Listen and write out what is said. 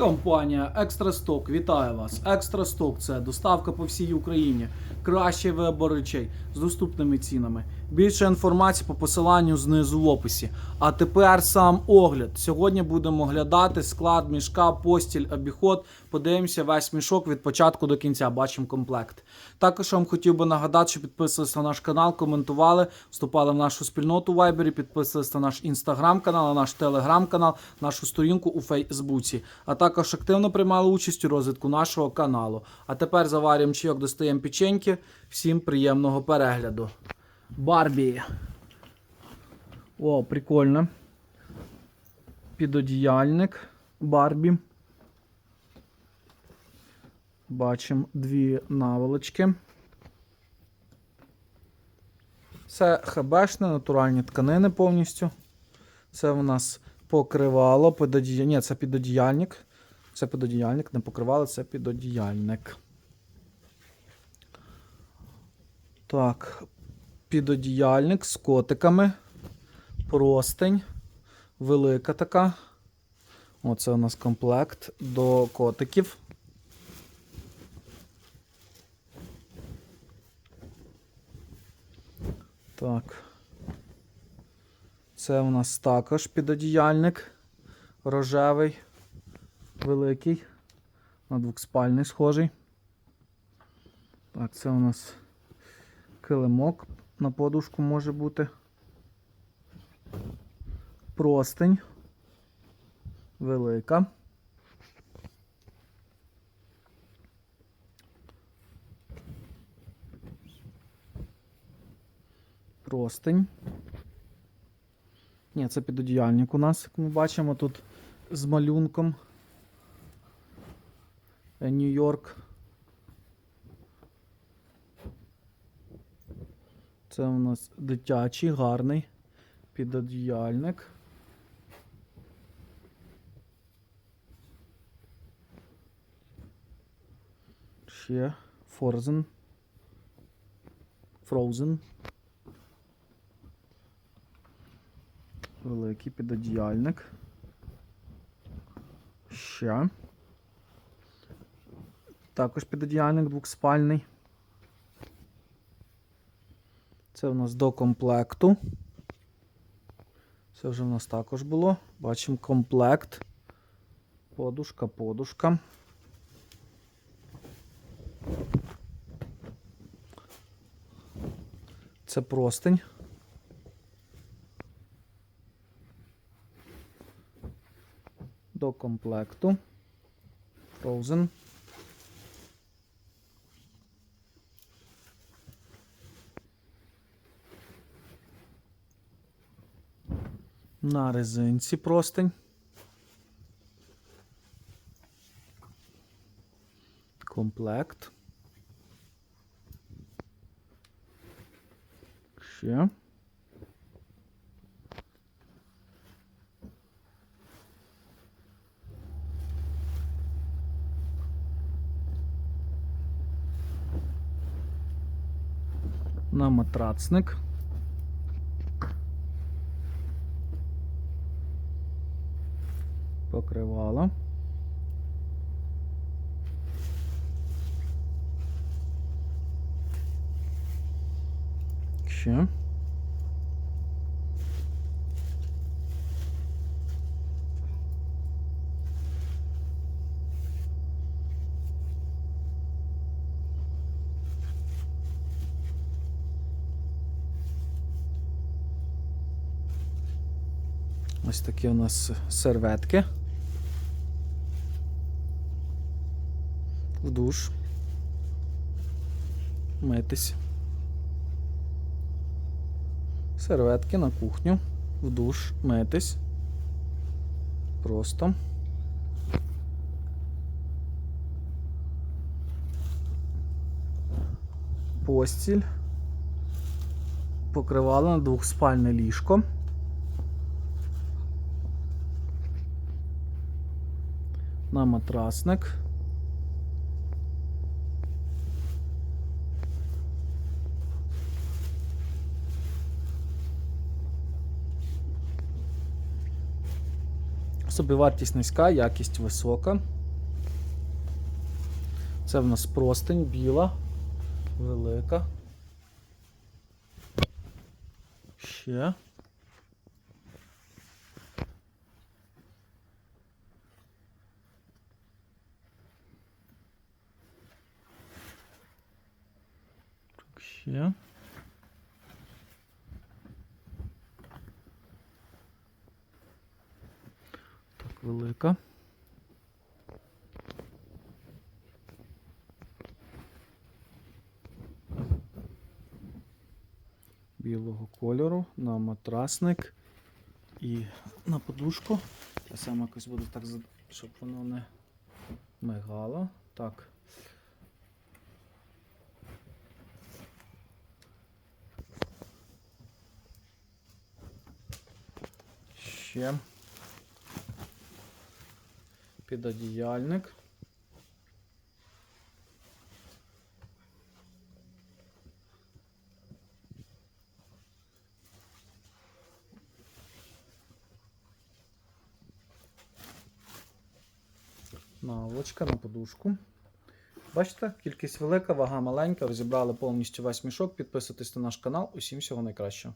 Компанія Екстрасток вітає вас. Екстрасток це доставка по всій Україні. Кращий вибор речей з доступними цінами. Більше інформації по посиланню знизу в описі. А тепер сам огляд. Сьогодні будемо оглядати склад мішка, постіль, обіход. Подивимося весь мішок від початку до кінця. Бачимо комплект. Також вам хотів би нагадати, що підписувалися на наш канал, коментували, вступали в нашу спільноту в Вайбері, підписувалися на наш інстаграм-канал, на наш телеграм-канал, нашу сторінку у Фейсбуці. А також активно приймали участь у розвитку нашого каналу. А тепер заварюємо чайок, достаємо печеньки. Всім приємного перегляду. Барбі. О, прикольно. Підодіяльник Барбі. Бачимо дві наволочки. Це хабешне, натуральні тканини повністю. Це у нас покривало, підодія... Ні, це підодіяльник. Це підодіяльник, не покривало, це підодіяльник. Так, підодіяльник з котиками. Простень. Велика така. Оце у нас комплект до котиків. Так. Це у нас також підодіяльник рожевий, великий, на двохспальний схожий. Так, це у нас килимок на подушку може бути. Простень. Велика. Простень. Ні, це підодіяльник у нас, як ми бачимо, тут з малюнком. Е, Нью-Йорк. Це у нас дитячий, гарний підодіяльник. Ще Форзен. Frozen. Великий підодіяльник. Ще. Також підодіяльник двохспальний. Це в нас до комплекту. Це вже в нас також було. Бачимо комплект. Подушка, подушка. Це простень. До комплекту. Frozen. На резинці простень. Комплект. Ще. На матрацник. Покривало. Ще. Ось такі у нас серветки. В душ. Митись. Серветки на кухню. В душ. Митись. Просто. Постіль. Покривало на двохспальне ліжко. на матрасник. Собівартість низька, якість висока. Це в нас простень, біла, велика. Ще. Так, ще. Велика. Білого кольору на матрасник і на подушку. Я сам якось буду так, щоб воно не мигало. Так. Ще підодіяльник. Наволочка на подушку. Бачите, кількість велика, вага маленька. Розібрали повністю весь мішок. Підписуйтесь на наш канал. Усім всього найкращого.